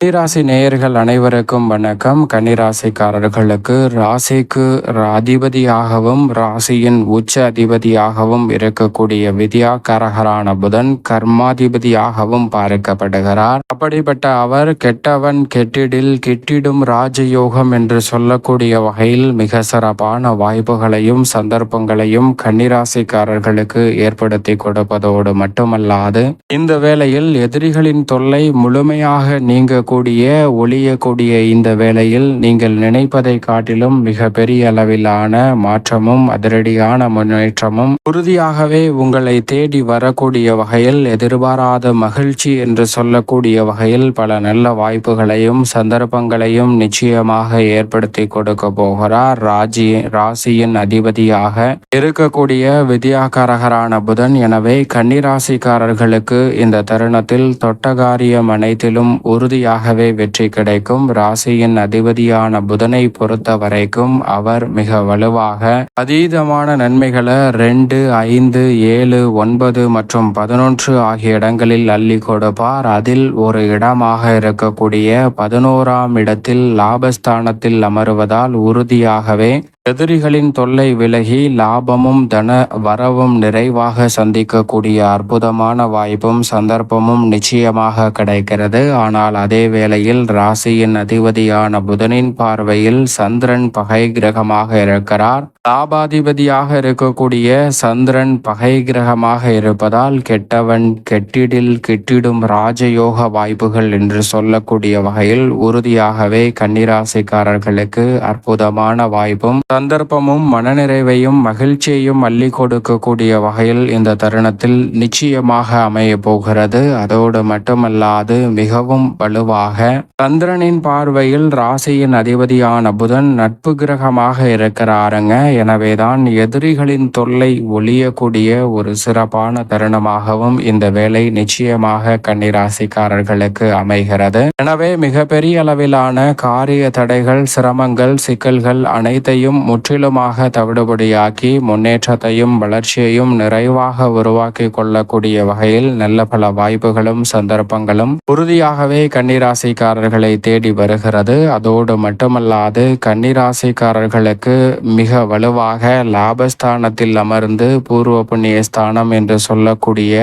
கன்னிராசி நேயர்கள் அனைவருக்கும் வணக்கம். கன்னிராசிக்காரர்களுக்கு ராசிக்கு அதிபதியாகவும் ராசியின் உச்ச அதிபதியாகவும் இருக்கக்கூடிய வித்யாகாரகரான புதன் கர்மாதிபதியாகவும் பார்க்கப்படுகிறார். அப்படிப்பட்ட அவர் கெட்டவன் கெட்டிடில் கெட்டிடும் ராஜயோகம் என்று சொல்லக்கூடிய வகையில் மிக சிறப்பான வாய்ப்புகளையும் சந்தர்ப்பங்களையும் கன்னிராசிக்காரர்களுக்கு ஏற்படுத்தி கொடுப்பதோடு மட்டுமல்லாது இந்த வேளையில் எதிரிகளின் தொல்லை முழுமையாக நீங்க கூடிய ஒளியக்கூடிய இந்த வேளையில் நீங்கள் நினைப்பதை காட்டிலும் மிக பெரிய அளவிலான மாற்றமும் அதிரடியான முன்னேற்றமும் உறுதியாகவே உங்களை தேடி வரக்கூடிய வகையில் எதிர்பாராத மகிழ்ச்சி என்று சொல்லக்கூடிய வகையில் பல நல்ல வாய்ப்புகளையும் சந்தர்ப்பங்களையும் நிச்சயமாக ஏற்படுத்தி கொடுக்க போகிறார். ராஜி ராசியின் அதிபதியாக இருக்கக்கூடிய வித்யாகாரகரான புதன். எனவே கன்னிராசிக்காரர்களுக்கு இந்த தருணத்தில் தொட்டகாரியம் அனைத்திலும் உறுதியாக தானாகவே வெற்றி கிடைக்கும். ராசியின் அதிபதியான புதனை பொறுத்த வரைக்கும் அவர் மிக வலுவாக அதீதமான நன்மைகளை ரெண்டு ஐந்து ஏழு ஒன்பது மற்றும் பதினொன்று ஆகிய இடங்களில் அள்ளி கொடுப்பார். அதில் ஒரு இடமாக இருக்கக்கூடிய பதினோராம் இடத்தில் லாபஸ்தானத்தில் அமருவதால் உறுதியாகவே எதிரிகளின் தொல்லை விலகி லாபமும் தன வரவும் நிறைவாக சந்திக்கக்கூடிய அற்புதமான வாய்ப்பும் சந்தர்ப்பமும் நிச்சயமாக கிடைக்கிறது. ஆனால் அதே வேளையில் ராசியின் அதிபதியான புதனின் பார்வையில் சந்திரன் பகை கிரகமாக இருக்கிறார். லாபாதிபதியாக இருக்கக்கூடிய சந்திரன் பகை கிரகமாக இருப்பதால் கெட்டவன் கெட்டிடில் கெட்டிடும் ராஜயோக வாய்ப்புகள் என்று சொல்லக்கூடிய வகையில் உறுதியாகவே கன்னிராசிக்காரர்களுக்கு அற்புதமான வாய்ப்பும் சந்தர்ப்பமும் மனநிறைவையும் மகிழ்ச்சியையும் அள்ளி கொடுக்கக்கூடிய வகையில் இந்த தருணத்தில் நிச்சயமாக அமைய போகிறது. அதோடு மட்டுமல்லாது மிகவும் வலுவாக சந்திரனின் பார்வையில் ராசியின் அதிபதியான புதன் நட்பு கிரகமாக இருக்கிறாருங்க. எனவேதான் எதிரிகளின் தொல்லை ஒழியக்கூடிய ஒரு சிறப்பான தருணமாகவும் இந்த வேலை நிச்சயமாக கன்னிராசிக்காரர்களுக்கு அமைகிறது. எனவே மிகப்பெரிய அளவிலான காரிய தடைகள் சிரமங்கள் சிக்கல்கள் அனைத்தையும் முற்றிலுமாக தவிடுபடியாக்கி முன்னேற்றத்தையும் வளர்ச்சியையும் நிறைவாக உருவாக்கி கொள்ளக்கூடிய வகையில் நல்ல பல வாய்ப்புகளும் சந்தர்ப்பங்களும் உறுதியாகவே கன்னிராசிக்காரர்களை தேடி வருகிறது. அதோடு மட்டுமல்லாது கன்னிராசிக்காரர்களுக்கு மிக வலுவாக லாபஸ்தானத்தில் அமர்ந்து பூர்வ புண்ணிய ஸ்தானம் என்று சொல்லக்கூடிய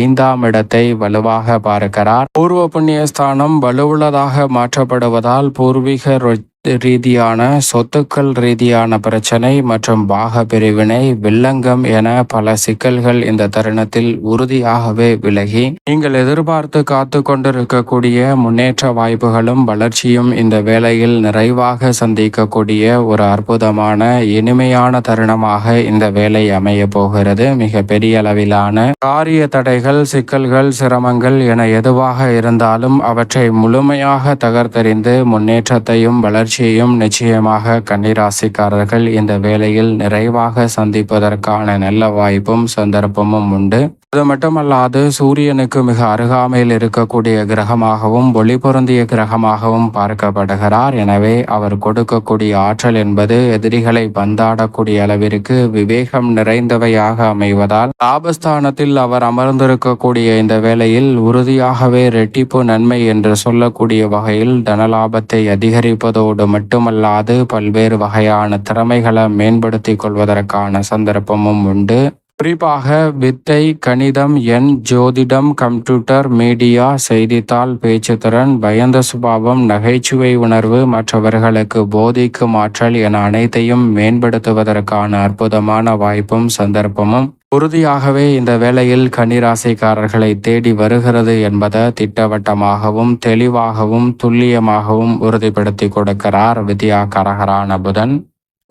ஐந்தாம் இடத்தை வலுவாக பார்க்கிறார். பூர்வ புண்ணிய ஸ்தானம் வலுவுள்ளதாக மாற்றப்படுவதால் பூர்வீக ரீதியான சொத்துக்கள் ரீதியான பிரச்சனை மற்றும் பாக பிரிவினை வில்லங்கம் என பல சிக்கல்கள் இந்த தருணத்தில் உறுதியாகவே விலகி நீங்கள் எதிர்பார்த்து காத்து கொண்டிருக்கக்கூடிய முன்னேற்ற வாய்ப்புகளும் வளர்ச்சியும் இந்த வேளையில் நிறைவாக சந்திக்கக்கூடிய ஒரு அற்புதமான இனிமையான தருணமாக இந்த வேலை அமைய போகிறது. மிக பெரிய அளவிலான காரிய தடைகள் சிக்கல்கள் சிரமங்கள் என எதுவாக இருந்தாலும் அவற்றை முழுமையாக தகர்த்தறிந்து முன்னேற்றத்தையும் வளர்ச்சி வளர்ச்சியையும் நிச்சயமாக கன்னிராசிக்காரர்கள் இந்த வேளையில் நிறைவாக சந்திப்பதற்கான நல்ல வாய்ப்பும் சந்தர்ப்பமும் உண்டு. அது மட்டுமல்லாது சூரியனுக்கு மிக அருகாமையில் இருக்கக்கூடிய கிரகமாகவும் ஒளி பொருந்திய கிரகமாகவும் பார்க்கப்படுகிறார். எனவே அவர் கொடுக்கக்கூடிய ஆற்றல் என்பது எதிரிகளை பந்தாடக்கூடிய அளவிற்கு விவேகம் நிறைந்தவையாக அமைவதால் லாபஸ்தானத்தில் அவர் அமர்ந்திருக்கக்கூடிய இந்த வேளையில் உறுதியாகவே ரெட்டிப்பு நன்மை என்று சொல்லக்கூடிய வகையில் தனலாபத்தை அதிகரிப்பதோடு மட்டுமல்லாது பல்வேறு வகையான திறமைகளை மேம்படுத்திக் கொள்வதற்கான சந்தர்ப்பமும் உண்டு. குறிப்பாக வித்தை கணிதம் எண் ஜோதிடம் கம்ப்யூட்டர் மீடியா செய்தித்தாள் பேச்சுத்திறன் பயந்த சுபாவம் நகைச்சுவை உணர்வு மற்றவர்களுக்கு போதிக்கும் ஆற்றல் என அனைத்தையும் மேம்படுத்துவதற்கான அற்புதமான வாய்ப்பும் சந்தர்ப்பமும். உறுதியாகவே இந்த வேளையில் கன்னிராசிக்காரர்களை தேடி வருகிறது என்பதை திட்டவட்டமாகவும் தெளிவாகவும் துல்லியமாகவும் உறுதிப்படுத்தி கொடுக்கிறார் வித்யா கரகரான புதன்.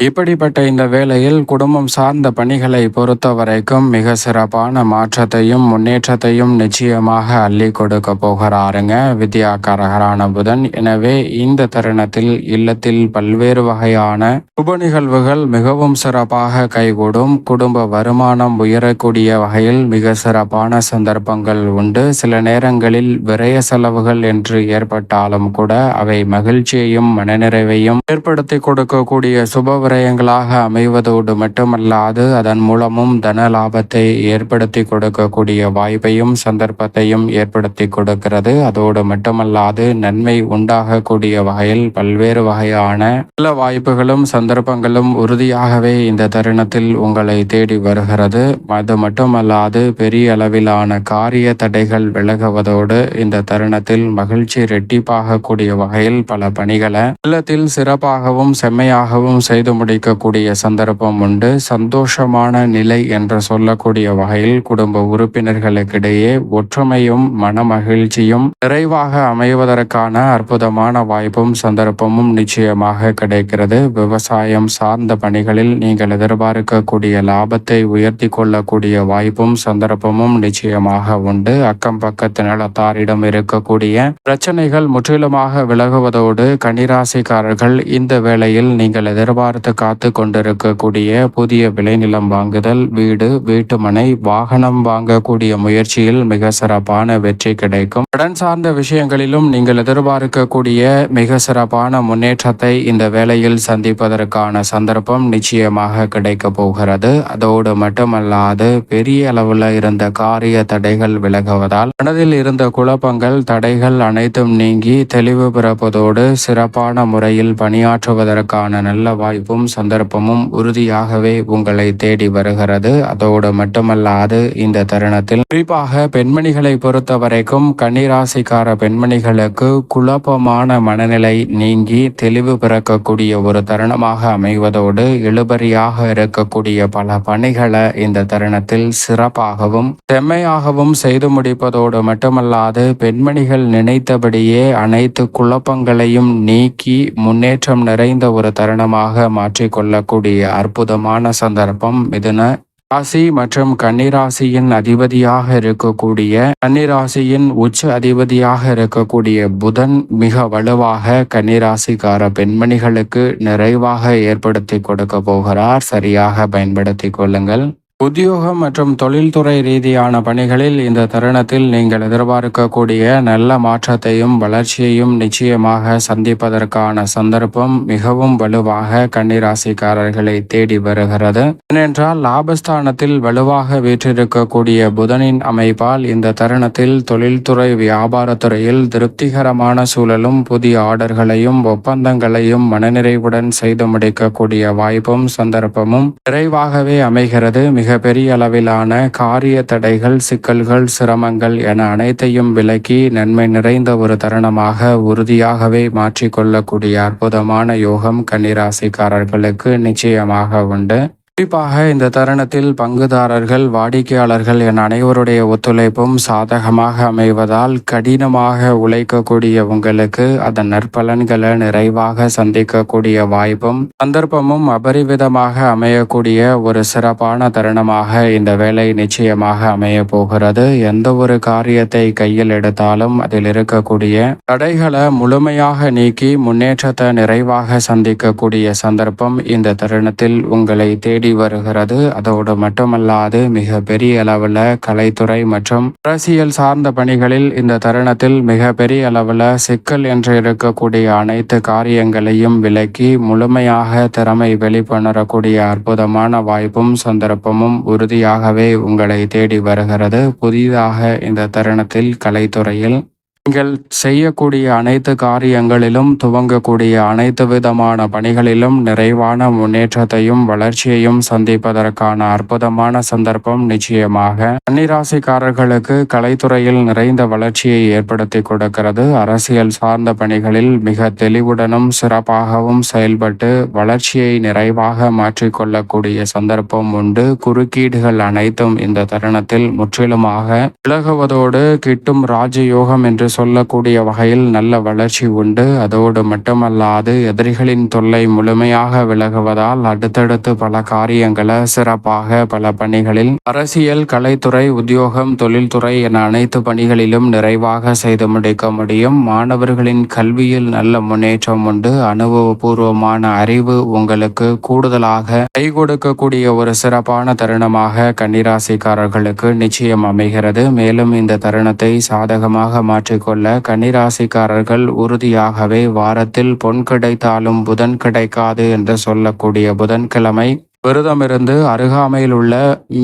இப்படிப்பட்ட இந்த வேளையில் குடும்பம் சார்ந்த பணிகளை பொறுத்த வரைக்கும் மிக சிறப்பான மாற்றத்தையும் முன்னேற்றத்தையும் நிச்சயமாக அள்ளி கொடுக்க போகிறாருங்க. வித்யாகாரகரான புதன். எனவே இந்த தருணத்தில் இல்லத்தில் பல்வேறு வகையான சுப நிகழ்வுகள் மிகவும் சிறப்பாக கைகூடும். குடும்ப வருமானம் உயரக்கூடிய வகையில் மிக சிறப்பான சந்தர்ப்பங்கள் உண்டு. சில நேரங்களில் விரய செலவுகள் என்று ஏற்பட்டாலும் கூட அவை மகிழ்ச்சியையும் மனநிறைவையும் ஏற்படுத்தி கொடுக்கக்கூடிய சுப விரயங்களாக அமைவதோடு மட்டுமல்லாது அதன் மூலமும் தன லாபத்தை ஏற்படுத்தி கொடுக்கக்கூடிய வாய்ப்பையும் சந்தர்ப்பத்தையும் ஏற்படுத்தி கொடுக்கிறது. அதோடு மட்டுமல்லாது நன்மை உண்டாகக்கூடிய வகையில் பல்வேறு வகையான நல்ல வாய்ப்புகளும் சந்தர்ப்பங்களும் உறுதியாகவே இந்த தருணத்தில் உங்களை தேடி வருகிறது. அது மட்டுமல்லாது பெரிய அளவிலான காரிய தடைகள் விலகுவதோடு இந்த தருணத்தில் மகிழ்ச்சி ரெட்டிப்பாகக்கூடிய வகையில் பல பணிகளை இல்லத்தில் சிறப்பாகவும் செம்மையாகவும் செய்து முடிக்கக்கூடிய சந்தர்ப்பம் உண்டு. சந்தோஷமான நிலை என்று சொல்லக்கூடிய வகையில் குடும்ப உறுப்பினர்களுக்கிடையே ஒற்றுமையும் மன மகிழ்ச்சியும் நிறைவாக அமைவதற்கான அற்புதமான வாய்ப்பும் சந்தர்ப்பமும் நிச்சயமாக கிடைக்கிறது. விவசாயம் சார்ந்த பணிகளில் நீங்கள் எதிர்பார்க்கக்கூடிய லாபத்தை உயர்த்தி கொள்ளக்கூடிய வாய்ப்பும் சந்தர்ப்பமும் நிச்சயமாக உண்டு. அக்கம் பக்கத்து நிலத்தாரிடம் இருக்கக்கூடிய பிரச்சனைகள் முற்றிலுமாக விலகுவதோடு கனிராசிக்காரர்கள் இந்த வேளையில் நீங்கள் எதிர்பார்த்த காத்து கொண்டிருக்கக்கூடிய புதிய விளைநிலம் வாங்குதல் வீடு வீட்டுமனை வாகனம் வாங்கக்கூடிய முயற்சியில் மிக சிறப்பான வெற்றி கிடைக்கும். கடன் சார்ந்த விஷயங்களிலும் நீங்கள் எதிர்பார்க்கக்கூடிய மிக சிறப்பான முன்னேற்றத்தை இந்த வேளையில் சந்திப்பதற்கான சந்தர்ப்பம் நிச்சயமாக கிடைக்க போகிறது. அதோடு மட்டுமல்லாது பெரிய அளவில் இருந்த காரிய தடைகள் விலகுவதால் மனதில் இருந்த குழப்பங்கள் தடைகள் அனைத்தும் நீங்கி தெளிவு பிறப்பதோடு சிறப்பான முறையில் பணியாற்றுவதற்கான நல்ல வாய்ப்பும் சந்தர்ப்பமும் உறுதியாகவே உங்களை தேடி வருகிறது. அதோடு மட்டுமல்லாது இந்த தருணத்தில் குறிப்பாக பெண்மணிகளை பொறுத்த வரைக்கும் கன்னிராசிக்கார பெண்மணிகளுக்கு குழப்பமான மனநிலை நீங்கி தெளிவு பிறக்கக்கூடிய ஒரு தருணமாக அமைவதோடு இழுபறியாக இருக்கக்கூடிய பல பணிகளை இந்த தருணத்தில் சிறப்பாகவும் செம்மையாகவும் செய்து முடிப்பதோடு மட்டுமல்லாது பெண்மணிகள் நினைத்தபடியே அனைத்து குழப்பங்களையும் நீக்கி முன்னேற்றம் நிறைந்த ஒரு தருணமாக மாற்றிக்கொள்ளக்கூடிய அற்புதமான சந்தர்ப்பம் மிதுன ராசி மற்றும் கன்னிராசியின் அதிபதியாக இருக்கக்கூடிய கன்னிராசியின் உச்ச அதிபதியாக இருக்கக்கூடிய புதன் மிக வலுவாக கன்னிராசிக்கார பெண்மணிகளுக்கு நிறைவாக ஏற்படுத்தி கொடுக்க போகிறார். சரியாக பயன்படுத்தி கொள்ளுங்கள். உத்தியோகம் மற்றும் தொழில்துறை ரீதியான பணிகளில் இந்த தருணத்தில் நீங்கள் எதிர்பார்க்கக்கூடிய நல்ல மாற்றத்தையும் வளர்ச்சியையும் நிச்சயமாக சந்திப்பதற்கான சந்தர்ப்பம் மிகவும் வலுவாக கன்னிராசிக்காரர்களை தேடி வருகிறது. ஏனென்றால் லாபஸ்தானத்தில் வலுவாக வீற்றிருக்கக்கூடிய புதனின் அமைப்பால் இந்த தருணத்தில் தொழில்துறை வியாபாரத்துறையில் திருப்திகரமான சூழலும் புதிய ஆர்டர்களையும் ஒப்பந்தங்களையும் மனநிறைவுடன் செய்து முடிக்கக்கூடிய வாய்ப்பும் சந்தர்ப்பமும் விரைவாகவே அமைகிறது. மிக மிக பெரிய அளவிலான காரிய தடைகள் சிக்கல்கள் சிரமங்கள் என அனைத்தையும் விலக்கி நன்மை நிறைந்த ஒரு தருணமாக உறுதியாகவே மாற்றிக்கொள்ளக்கூடிய அற்புதமான யோகம் கன்னிராசிக்காரர்களுக்கு நிச்சயமாக உண்டு. குறிப்பாக இந்த தருணத்தில் பங்குதாரர்கள் வாடிக்கையாளர்கள் என அனைவருடைய ஒத்துழைப்பும் சாதகமாக அமைவதால் கடினமாக உழைக்கக்கூடிய உங்களுக்கு அதன் நற்பலன்களை நிறைவாக சந்திக்கக்கூடிய வாய்ப்பும் சந்தர்ப்பமும் அபரிவிதமாக அமையக்கூடிய ஒரு சிறப்பான தருணமாக இந்த வேலை நிச்சயமாக அமைய போகிறது. எந்த ஒரு காரியத்தை கையில் எடுத்தாலும் அதில் இருக்கக்கூடிய தடைகளை முழுமையாக நீக்கி முன்னேற்றத்தை நிறைவாக சந்திக்கக்கூடிய சந்தர்ப்பம் இந்த தருணத்தில் உங்களை தேடி கூடி வருகிறது. அதோடு மட்டுமல்லாது மிக பெரிய அளவில் கலைத்துறை மற்றும் அரசியல் சார்ந்த பணிகளில் இந்த தருணத்தில் மிக பெரிய அளவில் சிக்கல் என்று இருக்கக்கூடிய அனைத்து காரியங்களையும் விலக்கி முழுமையாக திறமை வெளிப்பணரக்கூடிய அற்புதமான வாய்ப்பும் சந்தர்ப்பமும் உறுதியாகவே உங்களை தேடி வருகிறது. புதிதாக இந்த தருணத்தில் கலைத்துறையில் நீங்கள் செய்யக்கூடிய அனைத்து காரியங்களிலும் துவங்கக்கூடிய அனைத்து விதமான பணிகளிலும் நிறைவான முன்னேற்றத்தையும் வளர்ச்சியையும் சந்திப்பதற்கான அற்புதமான சந்தர்ப்பம் நிச்சயமாக. கன்னிராசிக்காரர்களுக்கு கலைத்துறையில் நிறைந்த வளர்ச்சியை ஏற்படுத்தி கொடுக்கிறது. அரசியல் சார்ந்த பணிகளில் மிக தெளிவுடனும் சிறப்பாகவும் செயல்பட்டு வளர்ச்சியை நிறைவாக மாற்றிக்கொள்ளக்கூடிய சந்தர்ப்பம் உண்டு. குறுக்கீடுகள் அனைத்தும் இந்த தருணத்தில் முற்றிலுமாக விலகுவதோடு கிட்டும் ராஜயோகம் என்று சொல்லக்கூடிய வகையில் நல்ல வளர்ச்சி உண்டு. அதோடு மட்டுமல்லாது எதிரிகளின் தொல்லை முழுமையாக விலகுவதால் அடுத்தடுத்து பல காரியங்களை சிறப்பாக பல பணிகளில் அரசியல் கலைத்துறை உத்தியோகம் தொழில்துறை என அனைத்து பணிகளிலும் நிறைவாக செய்து முடிக்க முடியும். மாணவர்களின் கல்வியில் நல்ல முன்னேற்றம் உண்டு. அனுபவபூர்வமான அறிவு உங்களுக்கு கூடுதலாக கை கொடுக்கக்கூடிய ஒரு சிறப்பான தருணமாக கன்னிராசிக்காரர்களுக்கு நிச்சயம் அமைகிறது. மேலும் இந்த தருணத்தை சாதகமாக மாற்றி கொள்ள கன்னிராசிக்காரர்கள் உறுதியாகவே வாரத்தில் பொன் கிடைத்தாலும் புதன் கிடைக்காது என்று சொல்லக்கூடிய புதன்கிழமை விரதமிருந்து அருகாமையில் உள்ள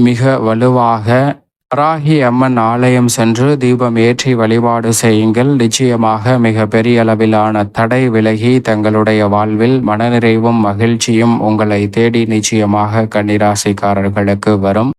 மிக வலுவாக வராகி அம்மன் ஆலயம் சென்று தீபம் ஏற்றி வழிபாடு செய்யுங்கள். நிச்சயமாக மிக பெரிய அளவிலான தடை விலகி தங்களுடைய வாழ்வில் மனநிறைவும் மகிழ்ச்சியும் உங்களை தேடி நிச்சயமாக கன்னிராசிக்காரர்களுக்கு வரும்.